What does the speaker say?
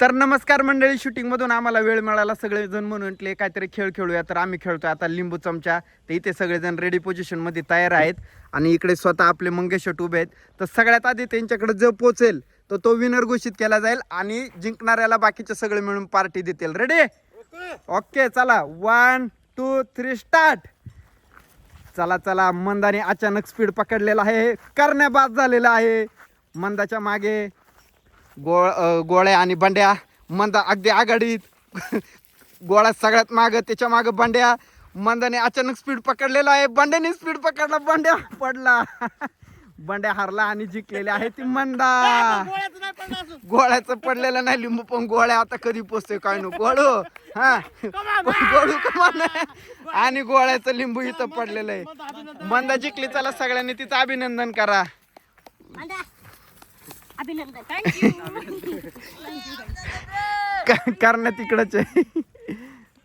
तर नमस्कार मंडळी शूटिंगमधून आम्हाला वेळ मिळाला सगळेजण म्हणून म्हटले काहीतरी खेळ खेळूया. तर आम्ही खेळतो आता लिंबू चमचा. तर इथे सगळेजण रेडी पोझिशनमध्ये तयार आहेत. आणि इकडे स्वतः आपले मंगेश शेट उभे आहेत. तर सगळ्यात आधी त्यांच्याकडे जो पोचेल तर तो विनर घोषित केला जाईल आणि जिंकणाऱ्याला बाकीचे सगळे मिळून पार्टी देतील. रेडी ओके चला. वन टू थ्री स्टार्ट चला चला. मंदाने अचानक स्पीड पकडलेला आहे. करण्या बाद झालेला आहे. मंदाच्या मागे गोळ गोळ्या आणि बंड्या. मंदा अगदी आघाडीत. गोळा सगळ्यात मागं त्याच्या मागं बंड्या. मंदाने अचानक स्पीड पकडलेला आहे. बंड्याने स्पीड पकडला. बंड्या पडला. बंड्या हारला आणि जिंकलेले आहे ती मंदा. गोळ्याचं पडलेलं नाही लिंबू पण गोळ्या आता कधी पोचतोय काय नो गोळू हा. गोळू कमान आणि गोळ्याचं लिंबू इथं पडलेलं आहे. मंदा जिंकली. चला सगळ्यांनी तिचं अभिनंदन करा. अभिनंदन. थँक्यू क- करण्यात तिकडच आहे.